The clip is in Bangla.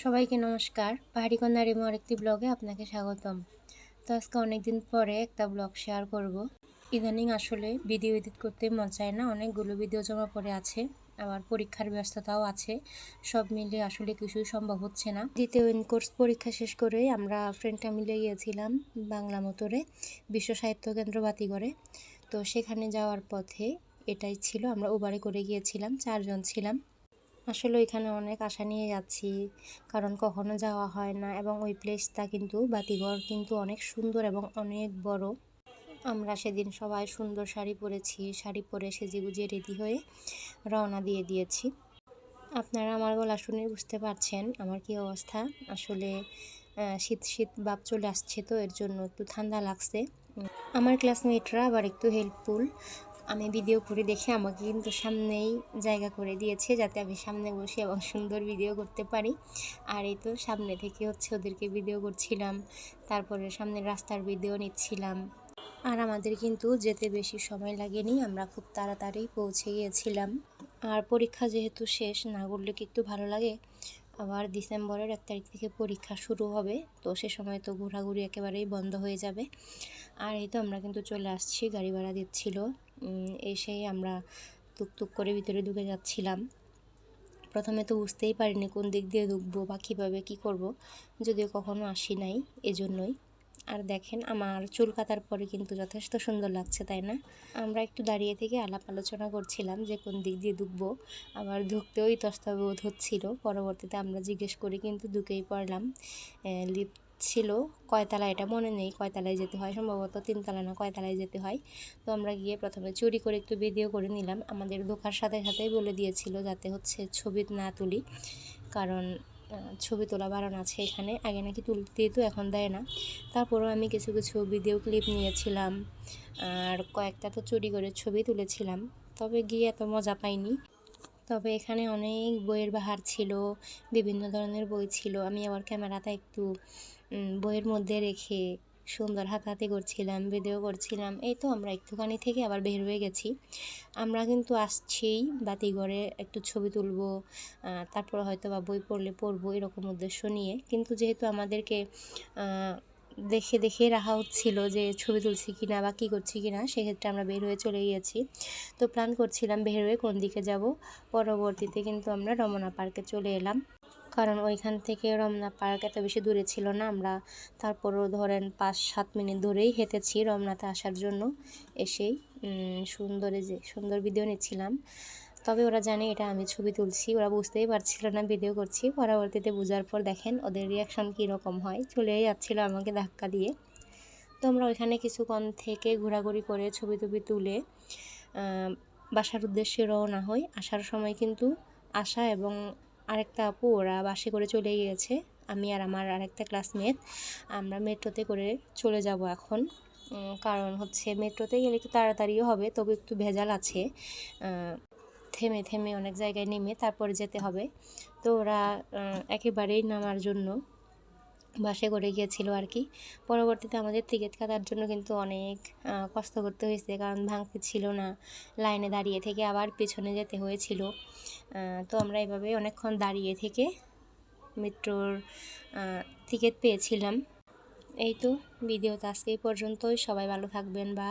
সবাইকে নমস্কার। পাহাড়ি কন্যা রিমো আরেকটি ব্লগে আপনাকে স্বাগতম। তো আজকে অনেকদিন পরে একটা ব্লগ শেয়ার করব। ইদানিং আসলে ভিডিও এডিট করতে মন চায় না, অনেকগুলো ভিডিও জমা পড়ে আছে, আবার পরীক্ষার ব্যস্ততাও আছে, সব মিলে আসলে কিছুই সম্ভব হচ্ছে না। দ্বিতীয় ইন কোর্স পরীক্ষা শেষ করে আমরা ফ্রেন্ডটা মিলে গিয়েছিলাম বাংলা মতরে, বিশ্ব সাহিত্য কেন্দ্র বাতিগড়ে। তো সেখানে যাওয়ার পথে এটাই ছিল, আমরা উবারে করে গিয়েছিলাম, চারজন ছিলাম। আসলে এখানে অনেক আশা নিয়ে যাচ্ছি। কারণ কখনো যাওয়া হয় না এবং ওই প্লেসটা কিন্তু বাতিঘর কিন্তু অনেক সুন্দর এবং অনেক বড়। আমরা সেদিন সবাই সুন্দর শাড়ি পরেছি। শাড়ি পরে সেজে গুজিয়ে রেডি হয়ে রওনা দিয়ে দিয়েছি। আপনারা আমার গলা শুনে বুঝতে পারছেন আমার কি অবস্থা। আসলে শীত শীত বাপ চলে আসছে তো, এর জন্য একটু ঠান্ডা লাগছে। আমার ক্লাসমেটরা আবার একটু হেল্পফুল আমি ভিডিও করে দেখে আমাকে কিন্তু সামনেই জায়গা করে দিয়েছে, যাতে আমি সামনে বসে এবং সুন্দর ভিডিও করতে পারি। আর এই তো সামনে থেকে হচ্ছে ওদেরকে ভিডিও করছিলাম, তারপরে সামনের রাস্তার ভিডিও নিচ্ছিলাম। আর আমাদের কিন্তু যেতে বেশি সময় লাগেনি, আমরা খুব তাড়াতাড়ি পৌঁছে গিয়েছিলাম। আর পরীক্ষা যেহেতু শেষ, না করলে কি একটু ভালো লাগে? আবার ডিসেম্বরের এক তারিখ থেকে পরীক্ষা শুরু হবে, তো সে সময় তো ঘোরাঘুরি একেবারেই বন্ধ হয়ে যাবে। আর এই তো আমরা কিন্তু চলে আসছি, গাড়ি ভাড়া দিচ্ছিল। এসেই আমরা টুকটুক করে ভিতরে ঢুকে যাচ্ছিলাম। প্রথমে তো বুঝতেই পারিনি কোন দিক দিয়ে ঢুকবো বা কীভাবে কী করব, যদিও কখনো আসি নাই এজন্যই। আর দেখেন, আমার চুল কাটার পরে কিন্তু যথেষ্ট সুন্দর লাগছে, তাই না? আমরা একটু দাঁড়িয়ে থেকে আলাপ আলোচনা করছিলাম যে কোন দিক দিয়ে ঢুকবো। আবার ঢুকতেও ইতস্তবোধ হচ্ছিল। পরবর্তীতে আমরা জিজ্ঞেস করে কিন্তু ঢুকেই পড়লাম লিফট ছিল কয়তলা এটা মনে নেই, কয়তলায় যেতে হয়, সম্ভবত তিনতলা না, কয়তলায় যেতে হয়। তো আমরা গিয়ে প্রথমে চুরি করে একটু ভিডিও করে নিলাম। আমাদের ঢোকার সাথে সাথেই বলে দিয়েছিল যাতে হচ্ছে ছবি না তুলি, কারণ ছবি তোলা বারণ আছে এখানে, আগে নাকি তুলতে তো এখন দেয় না। তারপরেও আমি কিছু কিছু ভিডিও ক্লিপ নিয়েছিলাম, আর কয়েকটা তো চুরি করে ছবি তুলেছিলাম। তবে গিয়ে এত মজা পাইনি। তবে এখানে অনেক বইয়ের বাহার ছিল, বিভিন্ন ধরনের বই ছিল। আমি আবার ক্যামেরাটা একটু বইয়ের মধ্যে রেখে সুন্দর হাতাহাতি করছিলাম, ভিডিও করছিলাম। এই তো আমরা একটুখানি থেকে আবার বের হয়ে গেছি। আমরা কিন্তু আসছিই বাতিঘরে, একটু ছবি তুলব তারপর হয়তো বা বই পড়লে পড়ব এরকম উদ্দেশ্য নিয়ে। কিন্তু যেহেতু আমাদেরকে দেখে দেখে রাখা হচ্ছিল যে ছবি তুলছি কিনা বা কী করছি কিনা, সেক্ষেত্রে আমরা বের হয়ে চলে গিয়েছি তো প্ল্যান করছিলাম বের হয়ে কোন দিকে যাব। পরবর্তীতে কিন্তু আমরা রমনা পার্কে চলে এলাম। কারণ ওইখান থেকে রমনা পার্ক এত বেশি দূরে ছিল না, আমরা তারপরও ধরেন পাঁচ সাত মিনিট ধরেই হেঁটেছি রমনাতে আসার জন্য। এসেই সুন্দরে যে, সুন্দর ভিডিও নিচ্ছিলাম। তবে ওরা জানে এটা আমি ছবি তুলছি, ওরা বুঝতেই পারছিল না ভিডিও করছি। পরবর্তীতে বোঝার পর দেখেন ওদের রিয়াকশান কীরকম হয়। চলেই যাচ্ছিল আমাকে ধাক্কা দিয়ে। তো আমরা ওইখানে কিছুক্ষণ থেকে ঘোরাঘুরি করে ছবি টবি তুলে বাসার উদ্দেশ্যে রওনা হই। আসার সময় কিন্তু আসা এবং আরেকটা আপু ওরা বাসে করে চলে গিয়েছে, আমি আর আমার আরেকটা ক্লাসমেট আমরা মেট্রোতে করে চলে যাব এখন। কারণ হচ্ছে মেট্রোতে গেলে একটু তাড়াতাড়িও হবে, তবে একটু ভেজাল আছে। থেমে থেমে অনেক জায়গায় নেমে তারপরে যেতে হবে। তো ওরা একেবারেই নামার জন্য বাসে করে গিয়েছিল আর কি। পরবর্তীতে আমাদের টিকিট কাটার জন্য কিন্তু অনেক কষ্ট করতে হয়েছে, কারণ ভাঙতে ছিল না। লাইনে দাঁড়িয়ে থেকে আবার পেছনে যেতে হয়েছিল। তো আমরা এভাবে অনেকক্ষণ দাঁড়িয়ে থেকে মেট্রোর টিকিট পেয়েছিলাম। এই তো, ভিডিওটা আজকে এই পর্যন্তই। সবাই ভালো থাকবেন। বা